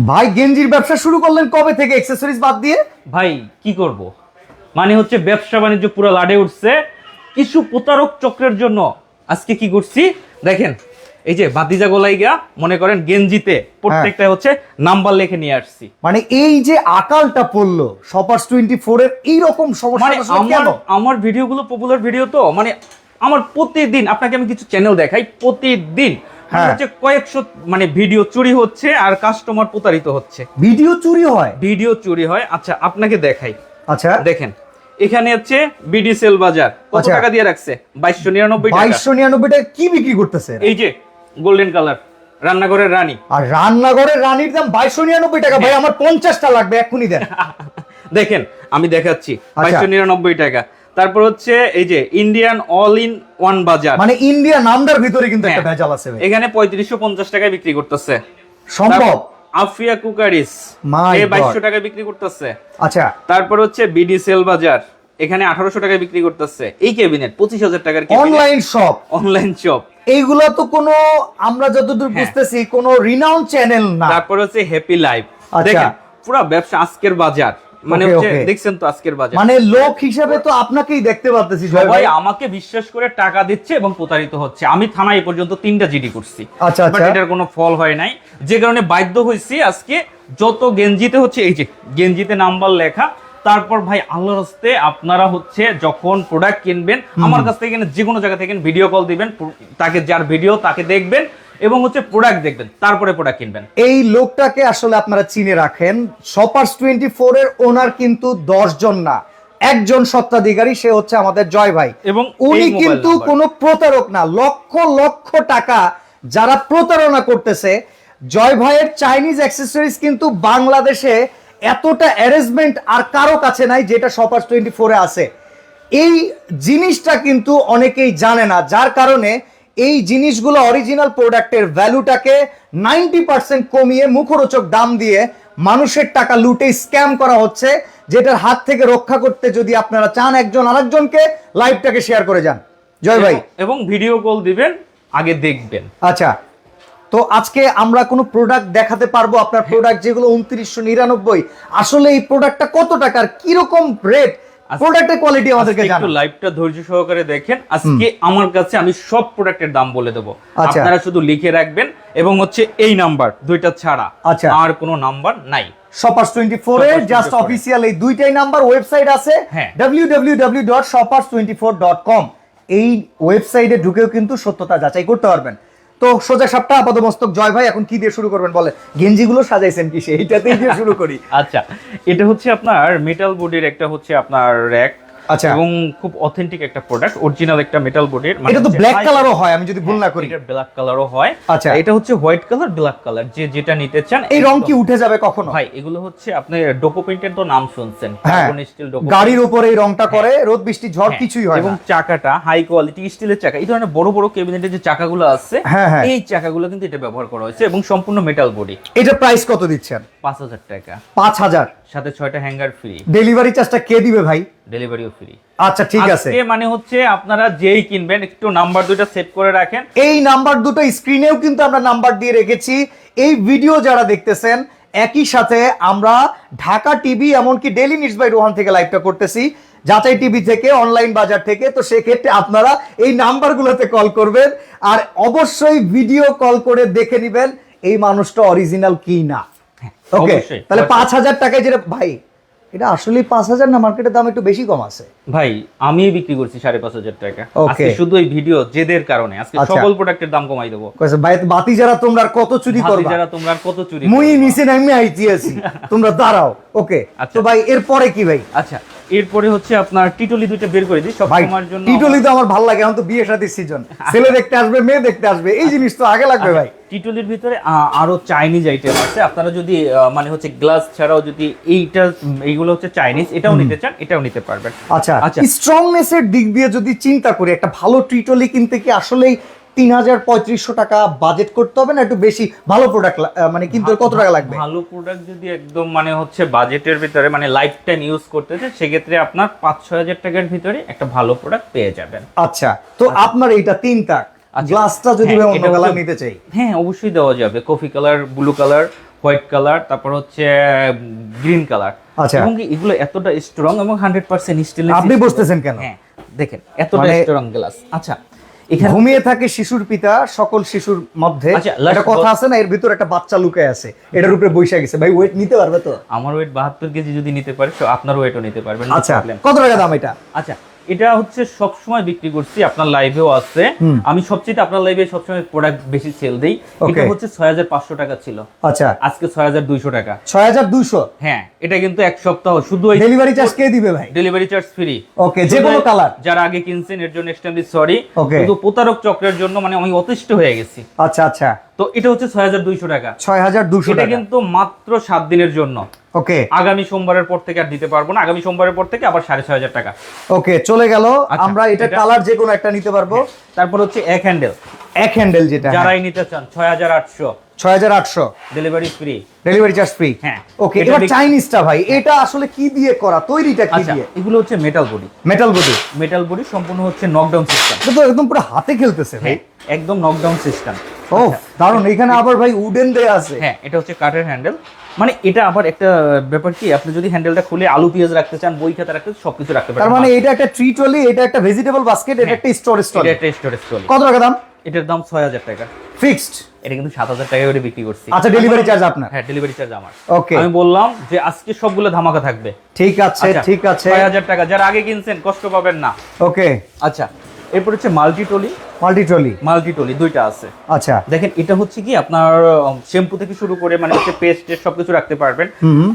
ভাই গেঞ্জির ব্যবসা শুরু করলেন কবে থেকে? অ্যাক্সেসরিজ বাদ দিয়ে? ভাই কি করব? মানে হচ্ছে ব্যবসা বাণিজ্য পুরো লাডে উঠছে। কিছু প্রতারক চক্রের জন্য আজকে কি করছি? দেখেন এই যে বাতিজা গোলাই গিয়া মনে করেন গেঞ্জিতে প্রত্যেকটা হচ্ছে নাম্বার লিখে নিয়ে আসছি। মানে এই যে আকালটা পড়ল সপার্স টোয়েন্টি ফোর এর এইরকম মানে সমস্যা আমার কেন? আমার ভিডিওগুলো পপুলার ভিডিও তো মানে আমার প্রতিদিন আপনাকে আমি কিছু চ্যানেল দেখাই প্রতিদিন মানে হ্যাঁ। হচ্ছে কয়েকশো মানে ভিডিও চুরি হচ্ছে আর কাস্টমার প্রতারিত হচ্ছে। ভিডিও চুরি হয়? ভিডিও চুরি হয়। আচ্ছা আপনাকে দেখাই। আচ্ছা। দেখেন এখানে হচ্ছে বিডি সেল বাজার কত আচ্ছা। টাকা দিয়ে রাখছে? বাইশশো নিরানব্বই বাইশশো নিরানব্বই টাকা কি বিক্রি করতেছে? এই যে গোল্ডেন কালার রান্নাঘরের রানী। আর রান্নাঘরের রানীর দাম বাইশশো নিরানব্বই টাকা। হ্যাঁ। ভাই আমার পঞ্চাশটা লাগবে এক্ষুনি দেন। দেখেন আমি দেখাচ্ছি আচ্ছা। বাইশশো নিরানব্বই টাকা। তারপর হচ্ছে এই যে ইন্ডিয়ান অল ইন ওয়ান বাজার মানে ইন্ডিয়া নামদার ভিতরে কিন্তু একটা হ্যাঁ। ভেজাল আছে এখানে পঁয়ত্রিশশো পঞ্চাশ টাকায় বিক্রি করতেছে। সম্ভব? আফিয়া কুকারিস এ বাইশশো টাকায় বিক্রি করতেছে। আচ্ছা। তারপর হচ্ছে বিডি সেল বাজার এখানে আঠারোশো টাকায় বিক্রি করতেছে। এই ক্যাবিনেট পঁচিশ হাজার টাকার অনলাইন শপ অনলাইন শপ এইগুলা তো কোনো আমরা যতদূর হ্যাঁ। বুঝতেছি কোনো রিনাউন্ড চ্যানেল না। তারপর হচ্ছে হ্যাপি লাইফ আচ্ছা। দেখেন পুরো ব্যবসা আজকের বাজার। মানে. দেখছেন তো আজকের বাজার। মানে লোক হিসেবে তো আপনাকেই দেখতে পাচ্ছি সবাই আমাকে বিশ্বাস করে টাকা দিচ্ছে এবং প্রতারিত হচ্ছে। আমি থানায় পর্যন্ত তিনটা জিডি করছি। আচ্ছা, বাট আচ্ছা। এটার কোনো ফল হয় নাই। যে কারণে বাধ্য হয়েছি আজকে যত গেঞ্জিতে হচ্ছে এই যে গেঞ্জিতে নাম্বার লেখা তারপর ভাই আল্লাহর হস্তে আপনারা হচ্ছে যখন প্রোডাক্ট কিনবেন আমার কাছ থেকে যে কোনো জায়গা থেকে ভিডিও কল দিবেন তাকে যার ভিডিও তাকে দেখবেন এবং হচ্ছে প্রোডাক্ট দেখবেন তারপরে প্রোডাক্ট কিনবেন। এই লোকটাকে আসলে আপনারা চিনে রাখেন সপার্স টোয়েন্টি ফোর এর ওনার কিন্তু দশ জন না একজন সত্ত্বাধিকারী সে হচ্ছে আমাদের জয় ভাই। এবং উনি কিন্তু। কোনো প্রতারক না লক্ষ লক্ষ টাকা যারা প্রতারণা করতেছে জয় ভাইয়ের চাইনিজ অ্যাক্সেসরিজ কিন্তু বাংলাদেশে এতটা অ্যারেঞ্জমেন্ট আর কারও কাছে নাই যেটা সপার্স টোয়েন্টি ফোরে আছে। এই জিনিসটা কিন্তু অনেকেই জানে না যার কারণে এই জিনিসগুলো অরিজিনাল প্রোডাক্টের ভ্যালুটাকে নাইনটি পার্সেন্ট কমিয়ে মুখরোচক দাম দিয়ে মানুষের টাকা লুটে স্ক্যাম করা হচ্ছে যেটার হাত থেকে রক্ষা করতে যদি আপনারা চান একজন আরেকজনকে লাইভটাকে শেয়ার করে যান। জয় ভাই। এবং- ভিডিও কল দিবেন আগে দেখবেন। আচ্ছা তো আজকে আমরা কোনো প্রোডাক্ট দেখাতে পারব? আপনার প্রোডাক্ট যেগুলো উনত্রিশশো নিরানব্বই আসলে এই প্রোডাক্টটা কত টাকার? কীরকম রেট প্রোডাক্টের কোয়ালিটি আমাদেরকে একটু লাইভটা ধৈর্য সহকারে দেখেন। আজকে আমার কাছে আমি সব প্রোডাক্টের দাম বলে দেবো। আচ্ছা। আপনারা শুধু লিখে রাখবেন এবং হচ্ছে এই নাম্বার দুইটা ছাড়া। আচ্ছা। আর কোনো নাম্বার নাই। শপার্স টোয়েন্টি ফোর এর জাস্ট অফিসিয়াল এই দুইটাই নাম্বার ওয়েবসাইট আছে। W W W dot shoppers twenty four dot com এই ওয়েবসাইটে ঢুকেও কিন্তু সত্যতা যাচাই করতে পারবেন। তো সোজা সাপটা আপাতমস্তক জয় ভাই, এখন কি দিয়ে শুরু করবেন বলে গেঞ্জিগুলো সাজাইছেন কি সেইটাতেই দিয়ে শুরু করি। আচ্ছা এটা হচ্ছে আপনার মেটাল বডির একটা হচ্ছে আপনার র্যাক আচ্ছা। এবং খুব অথেন্টিক একটা প্রোডাক্ট অরিজিনাল একটা মেটাল বডির এটা তো ব্ল্যাক কালারও হয় আমি যদি ভুল না করি। এটা ব্ল্যাক কালারও হয়। আচ্ছা। এটা হচ্ছে হোয়াইট কালার ব্ল্যাক কালার যে যেটা নিতে চান এই রং কি উঠে যাবে কখনো? ভাই এগুলো হচ্ছে আপনি ডোকো পেইন্টের তো নাম শুনছেন হ্যাঁ। কার্বন স্টিল ডোকো গাড়ির উপরে এই রংটা করে রোদ বৃষ্টি ঝড় হ্যাঁ, কিছুই হয় এবং চাকাটা হাই কোয়ালিটি স্টিলের চাকা এই ধরনের বড় বড় ক্যাবিনেটের যে চাকাগুলো আছে হ্যাঁ, হ্যাঁ। এই চাকাগুলো কিন্তু এটা ব্যবহার করা হয়েছে এবং সম্পূর্ণ মেটাল বডি এটা প্রাইস কত দিচ্ছেন? পাঁচ হাজার টাকা। পাঁচ হাজার। সাথে ছয়টা হ্যাঙ্গার ফ্রি ডেলিভারি চার্জটা কে দিবে ভাই? ডেলিভারিও ফ্রি। আচ্ছা ঠিক আছে। মানে হচ্ছে আপনারা যেই কিনবেন একটু নাম্বার দুইটা সেভ করে রাখেন। এই নাম্বার দুটো স্ক্রিনেও কিন্তু আমরা নাম্বার দিয়ে রেখেছি। এই ভিডিও যারা দেখতেছেন একই সাথে আমরা ঢাকা টিভি এমনকি ডেলি নিউজ বাই রোহান থেকে লাইভটা করতেছি যাচাই টিভি থেকে অনলাইন বাজার থেকে। তো সেক্ষেত্রে আপনারা এই নাম্বারগুলোতে কল করবেন আর অবশ্যই ভিডিও কল করে দেখে নেবেন এই মানুষটা অরিজিনাল কি না। ওকে তাহলে পাঁচ হাজার টাকায় যেটা ভাই এটা আসলে পাঁচ হাজার না? মার্কেটের দাম একটু বেশি কম আছে। ভাই আমি বিক্রি করছি সাড়ে পাঁচ হাজার টাকা। ওকে আজকে শুধু এই ভিডিও জেদের কারণে। আজকে আচ্ছা। সকল প্রোডাক্টের দাম কমাই দেবো। কইছে, ভাই বাতি যারা তোমরা কত চুরি করো করবা? যারা তোমরা কত চুরি মুই? নিচে নামি আইছি আছি। তোমরা দাঁড়াও। ওকে আচ্ছা। তো ভাই এরপরে কি ভাই? আচ্ছা। এরপরে হচ্ছে আপনার টিটলি দুইটা বের করে দিই সব সময়ের জন্য। টিটলি তো আমার ভালো লাগে এখন তো বিয়ে শাদির সিজন ছেলে দেখতে আসবে মেয়ে দেখতে আসবে এই জিনিস তো আগে লাগবে ভাই। টিটলির ভিতরে আরও চাইনিজ আইটেম আছে। আপনারা যদি মানে হচ্ছে গ্লাস ছাড়াও যদি এইটা এইগুলো হচ্ছে চাইনিজ এটাও নিতে চান এটাও নিতে পারবেন। আচ্ছা আচ্ছা। স্ট্রংনেস এর দিক দিয়ে যদি চিন্তা করি একটা ভালো টিটলি কিনতে কি আসলেই তিন হাজার পঁয়ত্রিশশো টাকা বাজেট করতে হবে না? একটু বেশি ভালো প্রোডাক্ট মানে কিনতে কত টাকা লাগবে? ভালো প্রোডাক্ট যদি একদম মানে হচ্ছে বাজেটের ভিতরে মানে লাইফ টাইম ইউজ করতে চান সেক্ষেত্রে আপনার পাঁচ ছয় হাজার টাকার ভিতরে একটা ভালো প্রোডাক্ট পেয়ে যাবেন। আচ্ছা তো আপনার এইটা তিন তাক। আচ্ছা। গ্লাসটা যদি হ্যাঁ, অন্য কালার নিতে চাই। হ্যাঁ অবশ্যই দেওয়া যাবে। Coffee colour blue colour white colour তারপর হচ্ছে গ্রিন কালার আচ্ছা। এবং এগুলো এতটা স্ট্রং এবং হান্ড্রেড পার্সেন্ট স্টিল আপনি বসতেছেন কেন? হ্যাঁ দেখেন এতটা মানে- স্ট্রং গ্লাস আচ্ছা ঘুমিয়ে থাকে শিশুর পিতা সকল শিশুর মধ্যে। আচ্ছা, একটা কথা আছে না এর ভিতর একটা বাচ্চা লুকায় আছে। এটার উপরে বৈশা গেছে। ভাই ওয়েট নিতে পারবে তো? আমার ওয়েট বাহাত্তর কেজি যদি নিতে পারে তো আপনার ওয়েটও নিতে পারবেন আচ্ছা কত টাকা দাম এটা? আচ্ছা এটা হচ্ছে সব সময় বিক্রি করছি আপনার লাইভেও আছে। আমি সবচেয়ে আপনার লাইভে সবসময় প্রোডাক্ট বেশি সেল দেই। এটা হচ্ছে ছয় হাজার পাঁচশো টাকা ছিল। আচ্ছা। আজকে ছয় হাজার দুইশো টাকা। ছয় হাজার দুইশো? হ্যাঁ এটা কিন্তু এক সপ্তাহ। শুধু এই ডেলিভারি চার্জ কে দিবে ভাই? ডেলিভারি চার্জ ফ্রি Okay, যে কোনো colour? যারা আগে কিনছেন এর জন্য এক্সট্রিমলি সরি. কিন্তু প্রতারক চক্রের জন্য মানে আমি অতিষ্ঠ হয়ে গেছি। আচ্ছা আচ্ছা। তো এটা হচ্ছে ছয় হাজার দুইশো টাকা। ছয় হাজার দুশো এটা কিন্তু মাত্র সাত দিনের জন্য। ওকে। আগামী সোমবারের পর থেকে আর দিতে পারব না। আগামী সোমবারের পর থেকে আবার সাড়ে ছয় হাজার টাকা। ওকে চলে গেল। আচ্ছা, আমরা এটা কালার যে কোনো একটা নিতে পারব। তারপর হচ্ছে এক হ্যান্ডেল। এক হ্যান্ডেল যেটা যারাই নিতে চান ছয় হাজার আটশো। ছয় হাজার আটশো। Delivery free delivery charge free হ্যাঁ। ওকে এটা এবার চাইনিজটা ভাই এটা আসলে কি দিয়ে করা? তৈরিটা কি আচ্ছা দিয়ে? এগুলো হচ্ছে metal body metal body metal body সম্পূর্ণ হচ্ছে নকডাউন সিস্টেম এটা তো একদম পুরো হাতে খেলতেছে ভাই। একদম নকডাউন সিস্টেম ও দারুণ এখানে আবার ভাই উডেন দেয়া আছে। হ্যাঁ এটা হচ্ছে কাঠের হ্যান্ডেল মানে এটা আবার একটা ব্যাপার কি আপনি যদি হ্যান্ডেলটা খুলে আলু পেঁয়াজ রাখতে চান বই খাতা রাখতে সবকিছু রাখতে তার মানে এটা একটা ট্রি টলি এটা একটা ভেজিটেবল বাস্কেট এটা হ্যাঁ। একটা স্টোরেজ এটা টলি একটা স্টোরেজ ট্রলি কত টাকা দাম? এটার দাম ছয় হাজার টাকা। ফিক্সড এটা কিন্তু সাত হাজার টাকা করে বিক্রি করছি। আচ্ছা ডেলিভারি চার্জ আপনার? হ্যাঁ ডেলিভারি চার্জ আমার। Okay. আমি বললাম যে আজকে সবগুলো ধামাকা থাকবে। ঠিক আছে আচ্ছা, ঠিক আছে। ছয় হাজার টাকা। যারা আগে কিনছেন কষ্ট পাবেন না। ওকে আচ্ছা এরপর হচ্ছে multi trolley multi trolley multi টলি দুইটা আছে। আচ্ছা। দেখেন এটা হচ্ছে কি আপনার শ্যাম্পু থেকে শুরু করে মানে হচ্ছে পেস্ট সবকিছু রাখতে পারবেন।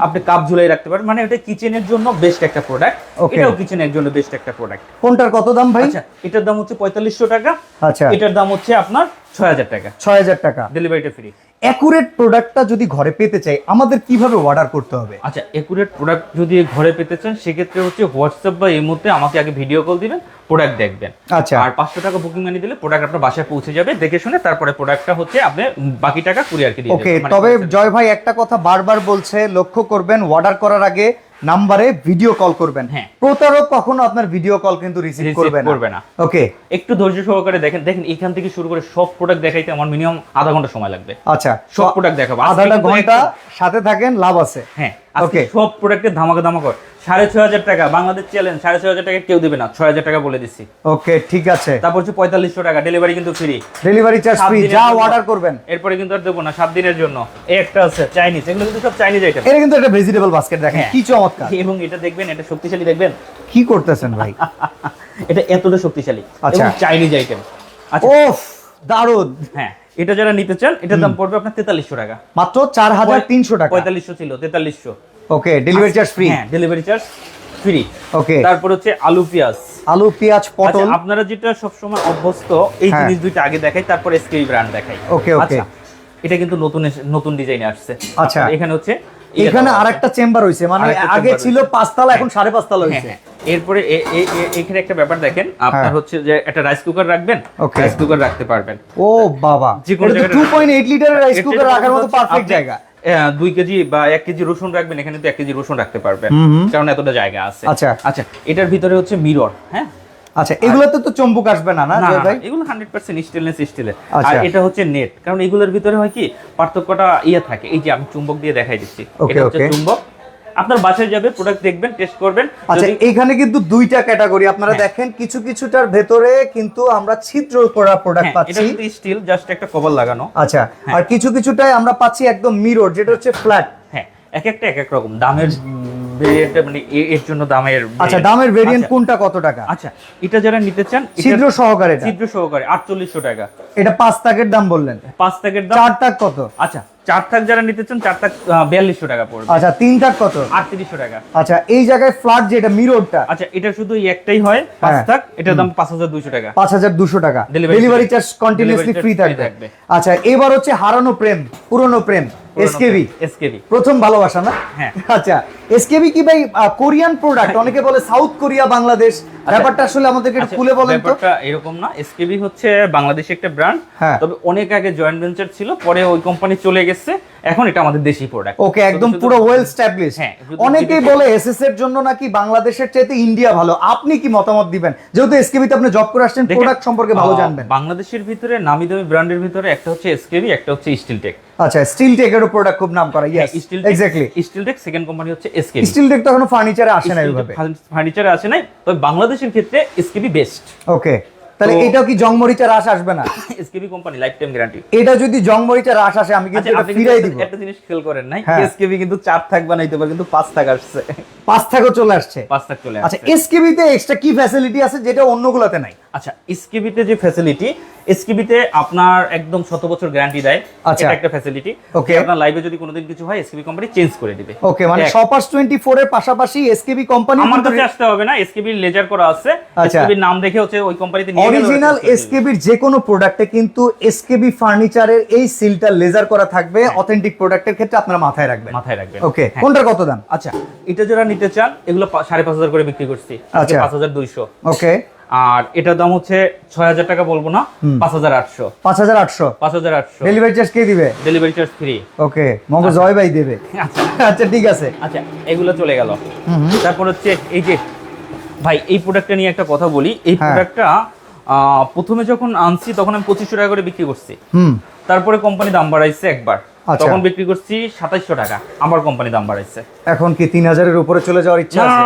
আপনি কাপ ঝুলাই রাখতে পারবেন। মানে এটা কিচেনের জন্য বেস্ট একটা প্রোডাক্ট. এটাও কিচেনের জন্য বেস্ট একটা প্রোডাক্ট কোনটার কত দাম ভাই? আচ্ছা এটার দাম হচ্ছে পঁয়তাল্লিশশো টাকা। আচ্ছা। এটার দাম হচ্ছে আপনার ছয় হাজার টাকা। ছয় হাজার টাকা। ডেলিভারিটা ফ্রি অ্যাকুরেট প্রোডাক্টটা যদি ঘরে পেতে চাই আমাদের কীভাবে অর্ডার করতে হবে? আচ্ছা একুরেট প্রোডাক্ট যদি ঘরে পেতে চান সেক্ষেত্রে হচ্ছে হোয়াটসঅ্যাপ বা এই মুহূর্তে আমাকে আগে ভিডিও কল দিবেন প্রোডাক্ট দেখবেন। আচ্ছা। আর পাঁচশো টাকা বুকিং মানি দিলে প্রোডাক্ট আপনার বাসায় পৌঁছে যাবে দেখে শুনে তারপরে প্রোডাক্টটা হচ্ছে আপনি বাকি টাকা কুরিয়ারকে দিয়ে ওকে মানে তবে জয় ভাই একটা কথা বারবার বলছে লক্ষ্য করবেন অর্ডার করার আগে নাম্বারে ভিডিও কল করবেন। হ্যাঁ। প্রতারক কখনো আপনার ভিডিও কল কিন্তু রিসিভ করবে না। করবে না। ওকে একটু ধৈর্য সহকারে দেখেন দেখেন এখান থেকে শুরু করে সব প্রোডাক্ট দেখাইতে আমার মিনিমাম আধা ঘণ্টা সময় লাগবে। আচ্ছা সব প্রোডাক্ট দেখাবো। আধাটা ঘণ্টা সাথে থাকেন লাভ আছে। হ্যাঁ Okay. সব প্রোডাক্টের ধামাকা ধামাকা সাড়ে ছয় হাজার টাকা বাংলাদেশ চ্যালেঞ্জ সাড়ে ছয় হাজার টাকা কেউ দেবে না ছয় হাজার টাকা বলে দিচ্ছি। ওকে ঠিক আছে। তারপর হচ্ছে পঁয়তাল্লিশশো টাকা ডেলিভারি কিন্তু ফ্রি ডেলিভারি চার্জ ফ্রি যা অর্ডার করবেন। এরপরে কিন্তু আর দেবো না সাত দিনের জন্য। একটা আছে চাইনিজ এগুলো কিন্তু সব চাইনিজ আইটেম এটা কিন্তু একটা ভেজিটেবল বাস্কেট দেখেন হ্যাঁ। কি চমৎকার। এবং এটা দেখবেন এটা শক্তিশালী দেখবেন? কি করতেছেন ভাই? এটা এতটা শক্তিশালী। আচ্ছা। চাইনিজ আইটেম আচ্ছা। ওফ দারুণ হ্যাঁ এটা যারা নিতে চান এটার দাম পড়বে আপনার তেতাল্লিশশো টাকা। মাত্র চার হাজার তিনশো টাকা। পঁয়তাল্লিশশো ছিল তেতাল্লিশশো। ওকে ডেলিভারি চার্জ ফ্রি হ্যাঁ ডেলিভারি চার্জ ফ্রি ওকে তারপর হচ্ছে আলু পেঁয়াজ আলু পেঁয়াজ আচ্ছা পটল আপনারা যেটা সবসময় অভ্যস্ত এই হ্যাঁ। জিনিস দুইটা আগে দেখাই তারপর এসকেই ব্র্যান্ড দেখাই Okay, okay. আচ্ছা এটা কিন্তু নতুন নতুন ডিজাইনে আসছে আচ্ছা। এখানে হচ্ছে ইয়ে এখানে আরেকটা চেম্বার হইছে মানে আগে ছিল পাঁচতলা এখন সাড়ে পাঁচতলা হ্যাঁ, হইছে হ্যাঁ। এরপরে এখানে একটা ব্যাপার দেখেন আপনার। হচ্ছে যে একটা রাইস কুকার রাখবেন. রাইস কুকার রাখতে পারবেন ও বাবা যে কোনো জায়গায়- 2.8 লিটারের রাইস কুকার রাখার মতো পারফেক্ট জায়গা দুই কেজি বা এক কেজি রসুন রাখবেন এখানে তো এক কেজি রসুন রাখতে পারবেন। কারণ এতটা জায়গা আছে। আচ্ছা। আচ্ছা এটার ভিতরে হচ্ছে মিরর হ্যাঁ? আচ্ছা এগুলোতে তো চম্বুক আসবে না না ভাই? এগুলো হান্ড্রেড পার্সেন্ট স্টেনলেস স্টিলের আর। এটা হচ্ছে নেট কারণ এগুলোর ভিতরে হয় কি পার্থক্যটা ইয়ে থাকে। এই যে আমি চুম্বক দিয়ে দেখাই দিচ্ছি। এটা হচ্ছে চুম্বক। আপনার বাসায় যাবে প্রোডাক্ট দেখবেন টেস্ট করবেন। আচ্ছা এখানে কিন্তু দুইটা ক্যাটাগরি আপনারা হ্যাঁ। দেখেন কিছু কিছুটার ভেতরে কিন্তু আমরা ছিদ্র করা প্রোডাক্ট পাচ্ছি। এটা স্টিল জাস্ট একটা কভার লাগানো। আচ্ছা আর কিছু কিছুটায় আমরা পাচ্ছি একদম মিরর যেটা হচ্ছে ফ্ল্যাট হ্যাঁ এক একটা এক এক রকম দামের ভেরিয়েন্ট মানে এর জন্য দামের আচ্ছা দামের ভেরিয়েন্ট আচ্ছা, কোনটা কত টাকা? আচ্ছা এটা যারা নিতে চান ছিদ্র সহকারে ছিদ্র সহকারে আটচল্লিশশো টাকা। এটা পাঁচ তাকের দাম বললেন। পাঁচ টাকার দাম? চার তাক কত? আচ্ছা চার থাক যারা নিতে চান চার থাক বিয়াল্লিশশো টাকা পড়বে। আচ্ছা তিন তাক কত? আটত্রিশশো টাকা। আচ্ছা এই জায়গায় ফ্ল্যাট যেটা মিররটা আচ্ছা এটা শুধু একটাই হয় পাঁচ হ্যাঁ। থাক এটার দাম পাঁচ হাজার দুইশো টাকা। পাঁচ হাজার দুশো টাকা। ডেলিভারি চার্জ কন্টিনিউসলি ফ্রি থাকবে। আচ্ছা এবার হচ্ছে হারানো প্রেম পুরনো প্রেম। এসকেবি এসকেবি প্রথম ভালোবাসা না? হ্যাঁ। আচ্ছা এসকেবি কি ভাই কোরিয়ান প্রোডাক্ট অনেকে বলে সাউথ কোরিয়া বাংলাদেশ ব্যাপারটা আসলে আমাদেরকে একটু আচ্ছা, খুলে বলেন তো। ব্যাপারটা এরকম না। এসকেবি হচ্ছে বাংলাদেশে একটা ব্র্যান্ড। তবে অনেক আগে জয়েন্ট ভেঞ্চার ছিল পরে ওই কোম্পানি চলে গেছে। এখন এটা আমাদের দেশি প্রোডাক্ট ওকে একদম পুরো ওয়েল স্ট্যাবলিশ হ্যাঁ, অনেকেই বলে এসএস এর জন্য নাকি বাংলাদেশের চাইতে ইন্ডিয়া ভালো। আপনি কি মতামত দিবেন? যেহেতু এসকেবিতে আপনি জব করে আসছেন প্রোডাক্ট সম্পর্কে ভালো জানবেন। বাংলাদেশের ভিতরে নামি দামি ব্র্যান্ডের ভিতরে একটা হচ্ছে এসকেবি একটা হচ্ছে স্টিল টেক আচ্ছা স্টিল টেকেরও প্রোডাক্ট খুব নাম করা yes Steel exactly Steel Tech second company হচ্ছে এসকেবি স্টিল টেক তো এখনও ফার্নিচারে আসে না এইভাবে ফার্নিচারে আসে নাই। তবে বাংলাদেশের ক্ষেত্রে এসকেবি বেস্ট ওকে তাহলে এটাও কি জংমরিচা রাস আসবে না? SKB company lifetime guarantee এটা যদি জংমরিচা রাস আসে আমি কিন্তু আচ্ছা এটা ফিরাই একটা- দিব। একটা জিনিস খেল করেন নাই হ্যাঁ। এসকেবি কিন্তু চার থাক বানাইতে পারে কিন্তু পাঁচ থাক আসছে। পাঁচ থাকও চলে আসছে। পাঁচ থাক চলে আসছে। আচ্ছা এসকেবি এসকেবিতে এক্সট্রা কি ফ্যাসিলিটি আছে যেটা অন্যগুলোতে নাই? আচ্ছা এসকেবিতে যে ফ্যাসিলিটি এসকেবিতে আপনার একদম শত বছর গ্যারান্টি দেয় আচ্ছা। এটা একটা ফ্যাসিলিটি Okay. আপনার লাইভে যদি কোনোদিন কিছু হয় এসকেবি কোম্পানি চেঞ্জ করে দিবে ওকে মানে শপার্স টোয়েন্টি ফোর এর পাশাপাশি এসকেবি কোম্পানি আমার কাছে আসতে হবে না এসকেবি লেজার করা আছে আচ্ছা। এসকেবির নাম দেখে হচ্ছে ওই কোম্পানিতে নিয়ে অরিজিনাল। এসকেবির যে কোনো প্রোডাক্টে কিন্তু এসকেবি ফার্নিচারের এই সিলটা লেজার করা থাকবে অথেন্টিক প্রোডাক্টের ক্ষেত্রে আপনারা মাথায় রাখবেন মাথায় রাখবেন ওকে হ্যাঁ। কোনটার কত দাম আচ্ছা এটা যারা নিতে চান এগুলো পা- সাড়ে পাঁচ হাজার করে বিক্রি করছি আচ্ছা। পাঁচ হাজার দুইশো ওকে আর এটার দাম হচ্ছে ছয় হাজার টাকা বলব না পাঁচ হাজার আটশো। পাঁচ হাজার আটশো? পাঁচ হাজার আটশো। ডেলিভারি চার্জ কে দিবে? ডেলিভারি চার্জ ফ্রি ওকে মঙ্গ জয় ভাই দেবে। আচ্ছা। আচ্ছা ঠিক আছে। আচ্ছা এগুলো চলে গেল। তারপর হচ্ছে এই যে ভাই এই প্রোডাক্টটা নিয়ে একটা কথা বলি। এই হ্যাঁ। প্রোডাক্টটা প্রথমে যখন আনছি তখন আমি পঁচিশশো টাকা করে বিক্রি করছি। হুম। তারপরে কোম্পানি দাম বাড়াইছে একবার। আচ্ছা। তখন বিক্রি করছি সাতাইশশো টাকা। আমার কোম্পানি দাম বাড়াইছে। এখন কি তিন হাজারের উপরে চলে যাওয়ার ইচ্ছা আছে?